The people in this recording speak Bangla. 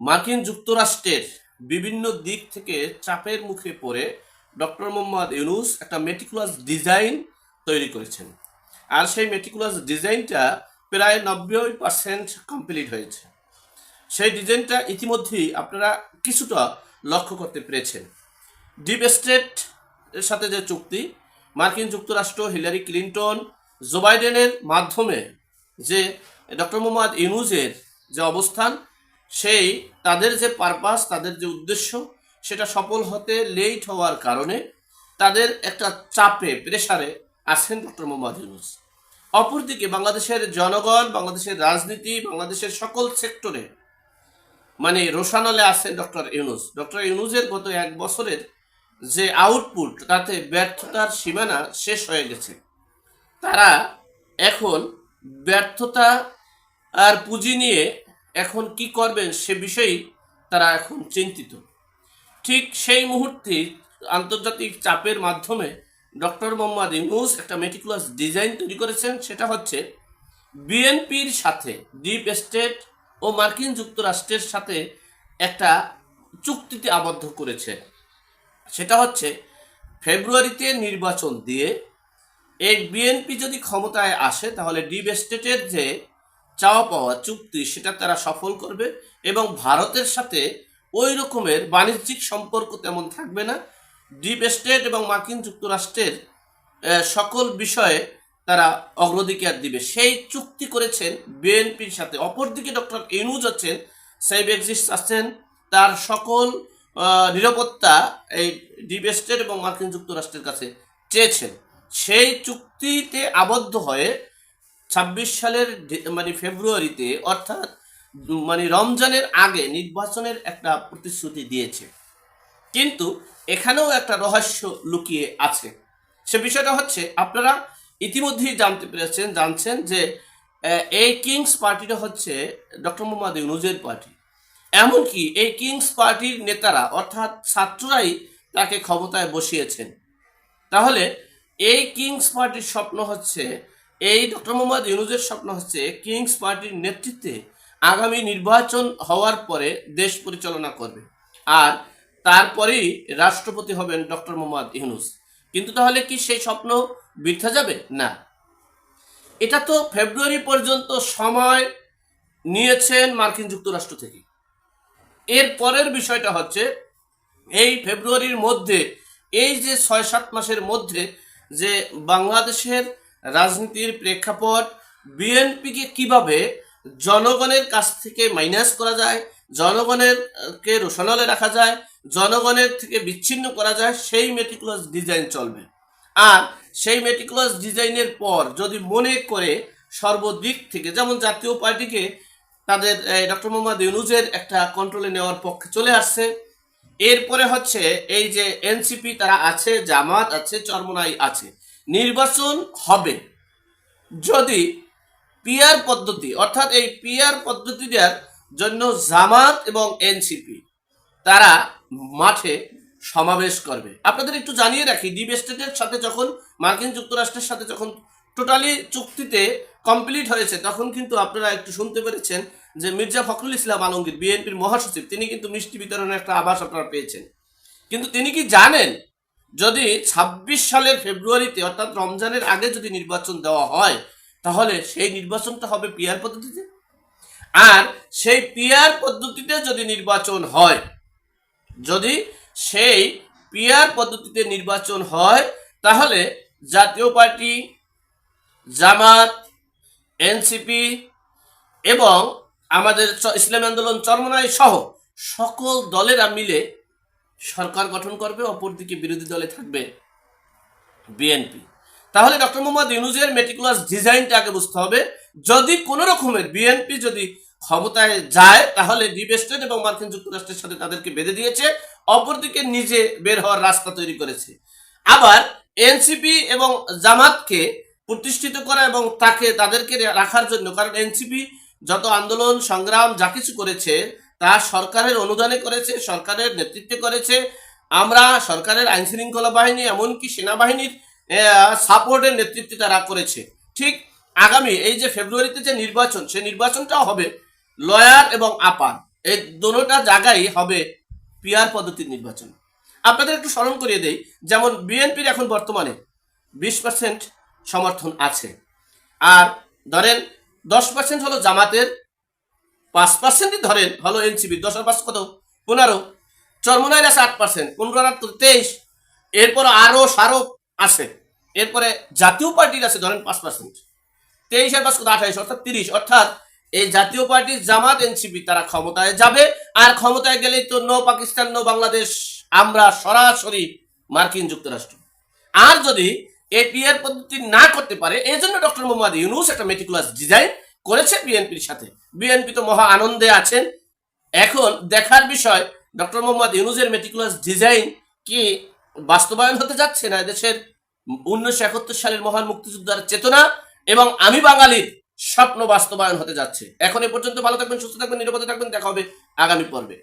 মার্কিন যুক্তরাষ্ট্রের বিভিন্ন দিক থেকে চাপের মুখে পড়ে ডক্টর মোহাম্মদ ইউনুস একটা মেটিকুলাস ডিজাইন তৈরি করেছেন। আর সেই মেটিকুলাস ডিজাইনটা প্রায় নব্বই পার্সেন্ট কমপ্লিট হয়েছে। সেই ডিজাইনটা ইতিমধ্যেই আপনারা কিছুটা লক্ষ্য করতে পেরেছেন। ডিপ স্টেট এর সাথে যে চুক্তি, মার্কিন যুক্তরাষ্ট্র হিলারি ক্লিন্টন, জো বাইডেনের মাধ্যমে যে ডক্টর মোহাম্মদ ইউনুজের যে অবস্থান সেই তাদের যে পারপাস তাদের যে উদ্দেশ্য, সেটা সফল হতে লেট হওয়ার কারণে তাদের একটা চাপে প্রেসারে আছেন ডক্টর মোহাম্মদ ইউনুস। অপরদিকে বাংলাদেশের জনগণ, বাংলাদেশের রাজনীতি, বাংলাদেশের সকল সেক্টরে মানে রোশানলে আছেন ডক্টর ইউনুস। ডক্টর ইউনুসের গত এক বছরের যে আউটপুট তাতে ব্যর্থতার সীমানা শেষ হয়ে গেছে। তারা এখন ব্যর্থতা আর পুঁজি নিয়ে এখন কি করবেন সে বিষয়েই তারা এখন চিন্তিত। ঠিক সেই মুহূর্তে আন্তর্জাতিক চাপের মাধ্যমে ডক্টর মোহাম্মদ ইউনুস একটা মেটিকুলাস ডিজাইন তৈরি করেছেন, সেটা হচ্ছে বিএনপির সাথে ডিপ স্টেট ও মার্কিন যুক্তরাষ্ট্রের সাথে একটা চুক্তিতে আবদ্ধ করেছে। সেটা হচ্ছে ফেব্রুয়ারিতে নির্বাচন দিয়ে এই বিএনপি যদি ক্ষমতায় আসে, তাহলে ডিপ স্টেটের যে চাওয়া পাওয়া চুক্তি সেটা তারা সফল করবে এবং ভারতের সাথে ওই রকমের বাণিজ্যিক সম্পর্ক তেমন থাকবে না। ডিপ স্টেট এবং মার্কিন যুক্তরাষ্ট্রের সকল বিষয়ে তারা অগ্রাধিকার দিবে। সেই চুক্তি করেছেন বিএনপির সাথে। অপরদিকে ডক্টর ইনুজ আছেন সাইব এক্সিস্ট আছেন, তার সকল নিরাপত্তা এই ডিপ স্টেট এবং মার্কিন যুক্তরাষ্ট্রের কাছে চেয়েছেন। সেই চুক্তিতে আবদ্ধ হয়ে ছাব্বিশ সালের মানে ফেব্রুয়ারিতে অর্থাৎ মানে রমজানের আগে নির্বাচনের একটা প্রতিশ্রুতি দিয়েছে। কিন্তু এখানেও একটা রহস্য লুকিয়ে আছে। সে বিষয়টা হচ্ছে, আপনারা ইতিমধ্যেই জানতে পেরেছেন, জানছেন যে এই কিংস পার্টিটা হচ্ছে ডক্টর মোহাম্মদ ইউনুজের পার্টি। এমনকি এই কিংস পার্টির নেতারা, অর্থাৎ ছাত্ররাই তাকে ক্ষমতায় বসিয়েছেন। তাহলে এই কিংস পার্টির স্বপ্ন হচ্ছে এই ডক্টর মোহাম্মদ ইউনুজের স্বপ্ন হচ্ছে কিংস পার্টির নেতৃত্বে আগামী নির্বাচন হওয়ার পরে দেশ পরিচালনা করবে। আর তারপরেই রাষ্ট্রপতি হবেন ডক্টর মোহাম্মদ ইউনুস। কিন্তু তাহলে কি সেই স্বপ্ন বৃথা যাবে? না। এটা তো ফেব্রুয়ারি পর্যন্ত সময় নিয়েছেন মার্কিন যুক্তরাষ্ট্র থেকে। এর পরের বিষয়টা হচ্ছে, এই ফেব্রুয়ারির মধ্যে, এই যে ছয় সাত মাসের মধ্যে যে বাংলাদেশের রাজনীতির প্রেক্ষাপট, বিএনপিকে কীভাবে জনগণের কাছ থেকে মাইনাস করা যায় জনগণের কে রোশনালে রাখা যায়, জনগণের থেকে বিচ্ছিন্ন করা যায়, সেই মেটিকুলাস ডিজাইন চলবে। আর সেই মেটিকুলাস ডিজাইনের পর যদি মনে করে সর্বদিক থেকে, যেমন জাতীয় পার্টিকে তাদের ডক্টর মোহাম্মদ ইউনুজের একটা কন্ট্রোলে নেওয়ার পক্ষে চলে আসছে। এরপরে হচ্ছে এই যে এনসিপি তারা আছে, জামাত আছে, চরমনাই আছে। নির্বাচন হবে। যদি পিয়ার পদ্ধতি, অর্থাৎ এই পিয়ার পদ্ধতিটার জন্য জামাত এবং এনসিপি তারা মাঠে সমাবেশ করবে। আপনাদের একটু জানিয়ে রাখি ডিপ স্টেটের সাথে যখন, মার্কিন যুক্তরাষ্ট্রের সাথে যখন টোটালি চুক্তিতে কমপ্লিট হয়েছে, তখন কিন্তু আপনারা একটু শুনতে পেরেছেন যে মির্জা ফখরুল ইসলাম আলমগীর বিএনপির মহাসচিব, তিনি কিন্তু মিষ্টি বিতরণের একটা আভাস আপনারা পেয়েছেন। কিন্তু তিনি কি জানেন যদি ২৬ সালের ফেব্রুয়ারিতে, অর্থাৎ রমজানের আগে যদি নির্বাচন দেওয়া হয়, তাহলে সেই নির্বাচনটা হবে পিয়ার পদ্ধতিতে। আর সেই পিয়ার পদ্ধতিতে যদি নির্বাচন হয়, যদি সেই পিয়ার পদ্ধতিতে নির্বাচন হয়, তাহলে জাতীয় পার্টি, জামাত, এনসিপি এবং আমাদের ইসলামী আন্দোলন, চরমনাই সহ সকল দলেরা মিলে সরকার গঠন করবে, অপরদিকে বিরোধী দলে থাকবে বিএনপি। তাহলে ডক্টর মোহাম্মদ ইউনুজের মেটিকুলাস ডিজাইনটা আগে বুঝতে হবে। যদি কোনো রকমের বিএনপি যদি ক্ষমতায় যায়, তাহলে ডিপ স্টেট এবং মার্কিন যুক্তরাষ্ট্রের সাথে তাদেরকে বেঁধে দিয়েছে, অপরদিকে নিজে বের হওয়ার রাস্তা তৈরি করেছে। আবার এনসিপি এবং জামাতকে প্রতিষ্ঠিত করা এবং তাকে তাদেরকে রাখার জন্য, কারণ এনসিপি যত আন্দোলন, সংগ্রাম, যা কিছু করেছে তা সরকারের অনুদানে করেছে, সরকারের নেতৃত্বে করেছে। আমরা সরকারের আইন শৃঙ্খলা বাহিনী, এমনকি সেনাবাহিনীর সাপোর্টের নেতৃত্বে তারা করেছে। ঠিক আগামী এই যে ফেব্রুয়ারিতে যে নির্বাচন, সেই নির্বাচনটাও হবে লয়ার এবং আপার। এই দোনোটা জায়গায় হবে পিয়ার পদ্ধতির নির্বাচন। আপনাদের একটু স্মরণ করিয়ে দেই, যেমন বিএনপির এখন বর্তমানে বিশ পার্সেন্ট সমর্থন আছে। আর ধরেন দশ পার্সেন্ট হলো জামাতের পাঁচ পার্সেন্টই ধরেন হলো এনসিপি দশ আর পাঁচ কত? পনেরো। চরমনাইল আছে আট পার্সেন্ট পনেরো আট? তেইশ। এরপর আরও সারও আছে। এরপরে জাতীয় পার্টির আছে, ধরেন পাঁচ পার্সেন্ট তেইশ আর পাঁচ কত? আঠাইশ, অর্থাৎ তিরিশ। অর্থাৎ এই জাতীয় পার্টি জামাত এনসিপি তারা ক্ষমতায় যাবে। আর ক্ষমতায় গেলেই তো নো পাকিস্তান, নো বাংলাদেশ, আমরা সরাসরি মার্কিন যুক্তরাষ্ট্র। আর যদি এই পিয়ার পদ্ধতি না করতে পারে, এই জন্য ডক্টর মোহাম্মদ ইউনুস একটা মেটিকুলাস ডিজাইন করেছে বিএনপির সাথে। বিএনপি তো মহা আনন্দে আছেন। এখন দেখার বিষয় ডক্টর মোহাম্মদ ইউনুজের মেটিকুলাস ডিজাইন কি বাস্তবায়ন হতে যাচ্ছে না? দেশের উনিশশো একাত্তর সালের মহান মুক্তিযোদ্ধার চেতনা এবং আমি বাঙালির স্বপ্ন বাস্তবায়ন হতে যাচ্ছে। এখন এ পর্যন্ত ভালো থাকবেন, সুস্থ থাকবেন, নিরাপদে থাকবেন, দেখা হবে আগামী পর্বে।